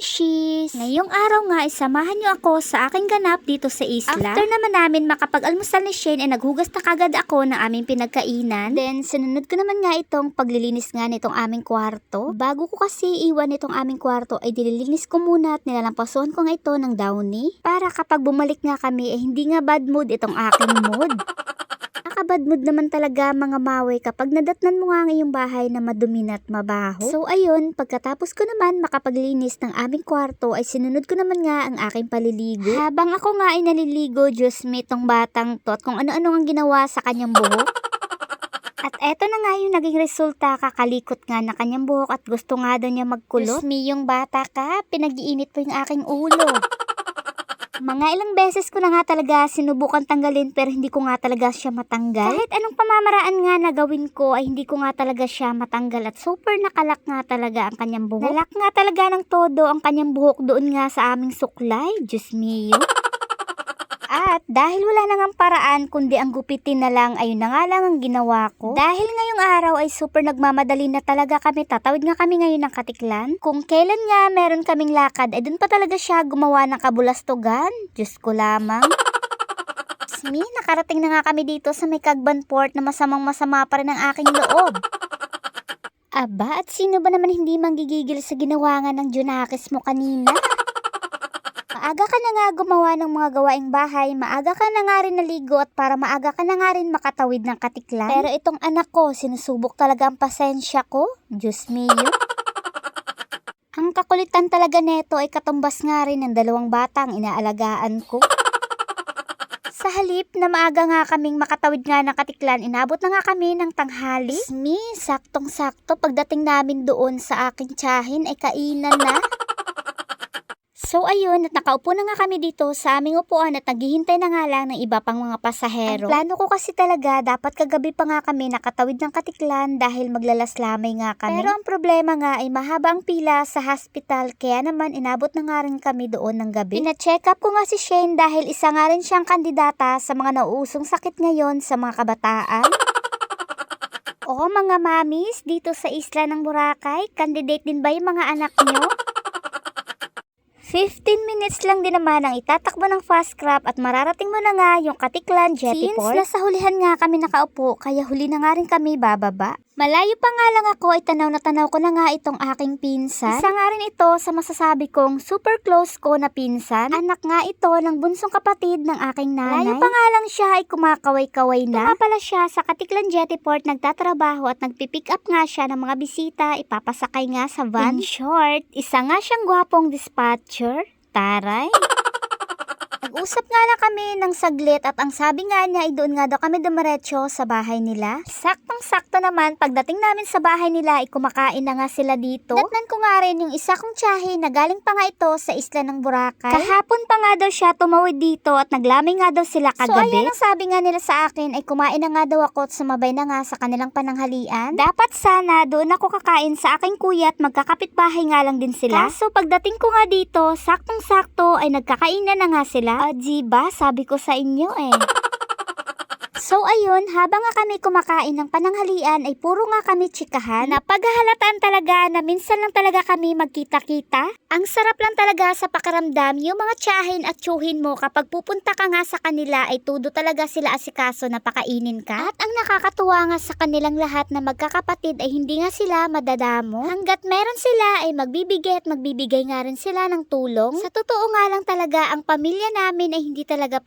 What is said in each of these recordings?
Mamshis! Ngayong araw nga, isamahan niyo ako sa aking ganap dito sa isla. After naman namin makapag-almusal ni Shane, ay naghugas na kagad ako ng aming pinagkainan. Then, sinunod ko naman nga itong paglilinis nga nitong aming kwarto. Bago ko kasi iwan itong aming kwarto, ay dililinis ko muna at nilalampasuhan ko nga ito ng downy. Para kapag bumalik nga kami, ay hindi nga bad mood itong aking mood. Nakabad mood naman talaga mga mawe kapag nadatnan mo nga ang iyong bahay na madumi na at mabaho. So ayun, pagkatapos ko naman makapaglinis ng aming kwarto ay sinunod ko naman nga ang aking paliligo. Habang ako nga ay naliligo, Diyos me tong batang to at kung ano-ano ang ginawa sa kanyang buhok. At eto na nga yung naging resulta, kakalikot nga na kanyang buhok at gusto nga daw niya magkulot. Diyos me, yung bata ka, pinag-iinit po yung aking ulo. Mga ilang beses ko na nga talaga sinubukan tanggalin pero hindi ko nga talaga siya matanggal. Kahit anong pamamaraan nga na gawin ko ay hindi ko nga talaga siya matanggal at super nakalak nga talaga ang kanyang buhok. Nalak nga talaga ng todo ang kanyang buhok doon nga sa aming suklay. Diyos mio. At dahil wala nang ang paraan kundi ang gupitin na lang ayun na nga lang ang ginawa ko. Dahil ngayong araw ay super nagmamadali na talaga kami tatawid nga kami ngayon ng katiklan. Kung kailan nga meron kaming lakad ay dun pa talaga siya gumawa ng kabulastugan. Diyos ko lamang. Me, nakarating na nga kami dito sa may Cagban Port na masamang masama pa rin ang aking loob. Aba, at sino ba naman hindi manggigigil sa ginawa nga ng Junakis mo kanina? Maaga ka na nga gumawa ng mga gawaing bahay, maaga ka na nga rin naligo at para maaga ka na nga rin makatawid ng katiklan. Pero itong anak ko, sinusubok talaga ang pasensya ko. Diyos mio. Ang kakulitan talaga neto ay katumbas nga rin ng dalawang batang inaalagaan ko. Sa halip na maaga nga kaming makatawid nga ng katiklan, inabot na nga kami ng tanghali. Me, saktong-sakto pagdating namin doon sa aking tiyahin ay kainan na. So ayun, at nakaupo na nga kami dito sa aming upuan at naghihintay na nga lang ng iba pang mga pasahero. Ang plano ko kasi talaga, dapat kagabi pa nga kami nakatawid ng katiklan dahil maglalaslamay nga kami. Pero ang problema nga ay mahaba ang pila sa hospital kaya naman inabot na nga rin kami doon ng gabi. Pina-check up ko nga si Shane dahil isa nga rin siyang kandidata sa mga nauusong sakit ngayon sa mga kabataan. Oo mga mamis, dito sa isla ng Boracay, candidate din ba yung mga anak nyo? 15 minutes lang din naman ang itatakbo ng fast crab at mararating mo na nga yung Katiklan Jetty Port. Since nasa hulihan nga kami nakaupo, kaya huli na nga rin kami bababa. Malayo pa nga lang ako ay tanaw na tanaw ko na nga itong aking pinsan. Isa nga rin ito sa masasabi kong super close ko na pinsan. Anak nga ito ng bunsong kapatid ng aking nanay. Malayo pa nga lang siya ay kumakaway-kaway na. Pala siya sa Katiklan Jetty Port nagtatrabaho at nagpipick up nga siya ng mga bisita, ipapasakay nga sa van. In short, isa nga siyang gwapong dispatcher. Taray. Nag-usap nga lang kami ng saglit at ang sabi nga niya ay doon nga daw kami dumiretso sa bahay nila. Saktong-sakto naman, pagdating namin sa bahay nila ay kumakain na nga sila dito. Datnan ko nga rin yung isa kong tiyahe na galing pa nga ito sa isla ng Boracay. Kahapon pa nga daw siya tumawid dito at naglamay nga daw sila kagabi. So ayan ang sabi nga nila sa akin ay kumain na nga daw ako at sumabay na nga sa kanilang pananghalian. Dapat sana doon ako kakain sa aking kuya at magkakapit-bahay nga lang din sila. Kaso pagdating ko nga dito, saktong-sakto ay nagkakainan na nga sila. Ah, di ba? Sabi ko sa inyo eh. So ayun, habang nga kami kumakain ng pananghalian ay puro nga kami tsikahan. Napaghahalataan talaga na minsan lang talaga kami magkita-kita. Ang sarap lang talaga sa pakiramdam yung mga tiyahin at tsuhin mo kapag pupunta ka nga sa kanila ay tudo talaga sila asikaso na pakainin ka. At ang nakakatuwa nga sa kanilang lahat na magkakapatid ay hindi nga sila madadamo. Hanggat meron sila ay magbibigay at magbibigay nga rin sila ng tulong. Sa totoo nga lang talaga ang pamilya namin ay hindi talaga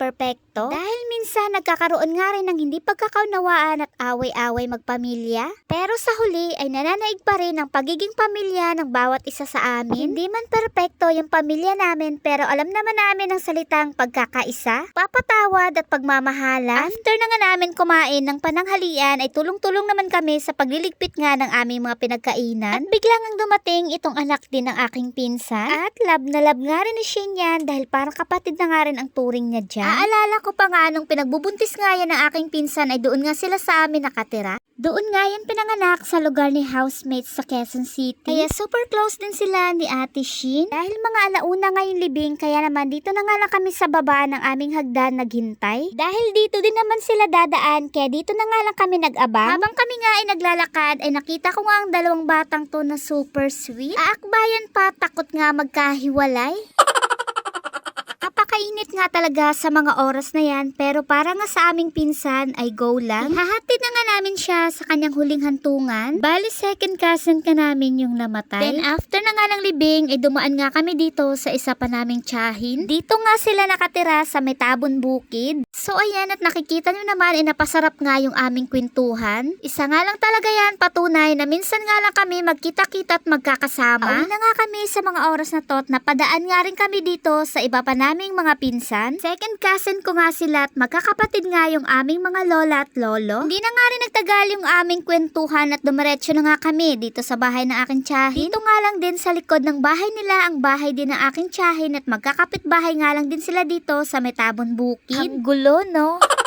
perpekto. Dahil minsan nagkakaroon nga rin ng hindi pagkakaunawaan at away-away magpamilya. Pero sa huli ay nananaig pa rin ang pagiging pamilya ng bawat isa sa amin. Hindi man perpekto yung pamilya namin pero alam naman namin ang salitang pagkakaisa, papatawad at pagmamahala. After na nga namin kumain ng pananghalian ay tulong-tulong naman kami sa pagliligpit nga ng aming mga pinagkainan. At biglang ang dumating itong anak din ng aking pinsan. At love na love nga rin ni Shane yan dahil parang kapatid na nga rin ang turing niya dyan. Aalala ko pa nga nung pinagbubuntis nga yan ng aking pinsan ay doon nga sila sa amin nakatira. Doon nga yan pinanganak sa lugar ni housemates sa Quezon City. Kaya super close din sila ni Ate Shin. Dahil mga alauna ngayong libing, kaya naman dito na nga lang kami sa baba ng aming hagdan naghintay. Dahil dito din naman sila dadaan, kaya dito na nga lang kami nag-abang. Habang kami nga ay naglalakad, ay nakita ko nga ang dalawang batang to na super sweet. Aakbayan pa, takot nga magkahiwalay. Napakainit nga talaga sa mga oras na yan pero para nga sa aming pinsan ay go lang. Ihahatid na nga namin siya sa kanyang huling hantungan. Bali second cousin ka namin yung namatay. Then after na nga ng libing ay dumaan nga kami dito sa isa pa naming tiyahin. Dito nga sila nakatira sa Metabon Bukid. So ayan at nakikita nyo naman ay napasarap nga yung aming kwentuhan. Isa nga lang talaga yan patunay na minsan nga lang kami magkita-kita at magkakasama. Pauwi na nga kami sa mga oras na to at napadaan nga rin kami dito sa iba pa naming mga pinsan. Second cousin ko nga sila at magkakapatid nga yung aming mga lola at lolo. Hindi na nga rin nagtagal yung aming kwentuhan at dumiretso na nga kami dito sa bahay ng aking tiyahin. Dito nga lang din sa likod ng bahay nila ang bahay din ng aking tiyahin at magkakapit bahay nga lang din sila dito sa Metabon Bukid. Ang gulo, no?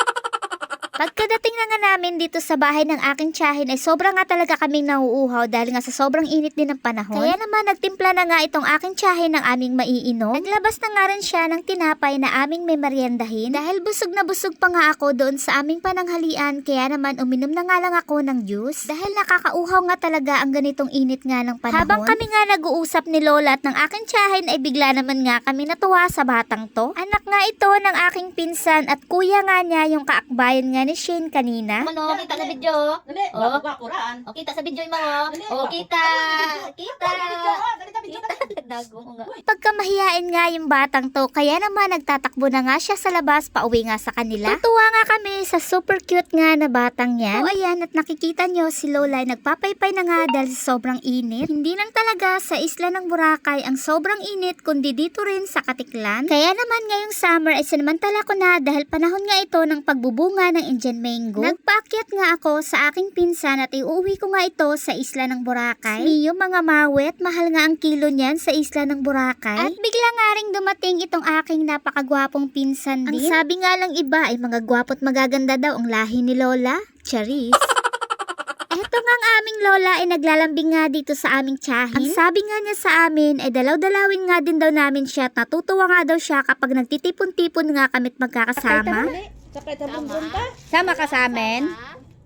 Pagkadating na nga namin dito sa bahay ng aking tiyahin ay sobrang nga talaga kaming nauuhaw dahil nga sa sobrang init din ng panahon. Kaya naman nagtimpla na nga itong aking tiyahin ng aming maiinom. Naglabas na nga rin siya ng tinapay na aming may meriendahin dahil busog na busog pa nga ako doon sa aming pananghalian kaya naman uminom na nga lang ako ng juice dahil nakakauhaw nga talaga ang ganitong init nga ng panahon. Habang kami nga nag-uusap ni Lola at ng aking tiyahin ay bigla naman nga kami natuwa sa batang to. Anak nga ito ng aking pinsan at kuya nga niya yung kaakbayan nga ni Shane kanina. Ano, kita sa video. Dali, Oh. oh. Quran. O, kita sa video mo. O, kita. Kita. Dago nga. Pagkamahiyain nga yung batang to, kaya naman nagtatakbo na nga siya sa labas pauwi nga sa kanila. Tutuwa nga kami sa super cute nga na batang yan. O ayan, at nakikita nyo si Lola ay nagpapaypay na nga dahil sobrang init. Hindi lang talaga sa isla ng Boracay ang sobrang init, kundi dito rin sa Katiklan. Kaya naman ngayong summer ay sinamantala ko na dahil panahon nga ito ng pagbubunga ng Indian mango. Nagpaakyat nga ako sa aking pinsan at iuwi ko nga ito sa isla ng Boracay. Niyo mga mawet, mahal nga ang kilo niyan sa isla ng Boracay. At bigla nga ring dumating itong aking napakagwapong pinsan din. Ang sabi nga lang iba ay mga gwapo't magaganda daw ang lahi ni Lola. Charis. Eto nga ang aming lola ay naglalambing nga dito sa aming tiyahin. Ang sabi nga niya sa amin ay dalaw-dalawin nga din daw namin siya at natutuwa nga daw siya kapag nagtitipon-tipon nga kami't magkakasama. Dali, sakay ta bumbong ka. Sama ka sa amin?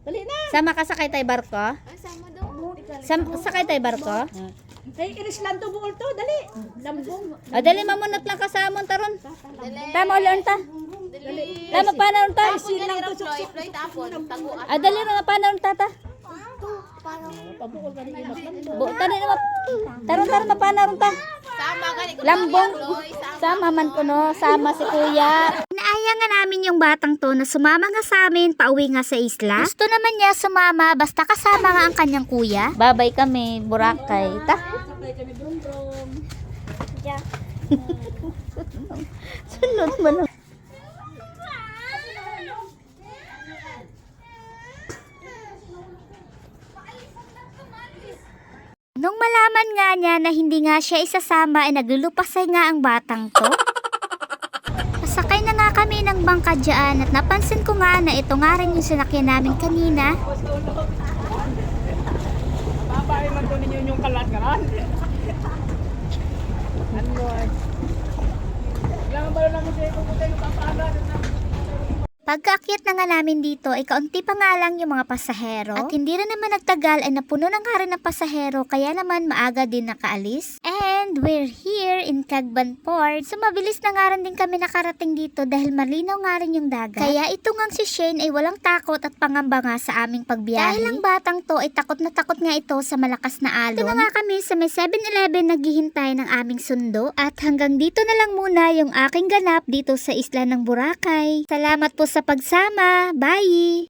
Dali na. Sama ka sakay tayo barko? Sam sakay tayo barko? Ay, iris lang to buol to. Dali. Lambong. O dali mamunot lang ka sa amon taron. Tama ulit ta. Tama pa na ta. Isin lang to suksok. Ah, dali na pa na tata. Pabuol ka yung maglambong. Bu tani na taron taron na pa ta. Lambong. Sama man ko no, sama si kuya. Inaaya nga namin yung batang to na sumama nga sa amin pauwi nga sa isla. Gusto naman niya sumama basta kasama nga ang kanyang kuya. Babay kami, Boracay. Ta? Sunod mo na. Nung malaman nga niya na hindi nga siya isasama ay naglulupasay nga ang batang to. Pasakay na nga kami ng bangka dyan at napansin ko nga na ito nga rin yung sinakyan namin kanina. Babae man to ninyo yung kalat karan. Ano? Lang ba lang mo siya kung tayo papaala. Pagkaakyat na nga namin dito ay kaunti pa nga lang yung mga pasahero. At hindi rin naman nagtagal ay napuno na nga rin ng pasahero kaya naman maaga din nakaalis. And we're here in Cagban Port. So mabilis na nga rin din kami nakarating dito dahil malinaw nga rin yung dagat. Kaya ito nga si Shane ay walang takot at pangamba nga sa aming pagbiyahe. Dahil ang batang to ay takot na takot nga ito sa malakas na alon. Ito na nga kami sa may 7-Eleven naghihintay ng aming sundo. At hanggang dito na lang muna yung aking ganap dito sa isla ng Boracay. Salamat po sa pagsama. Bye!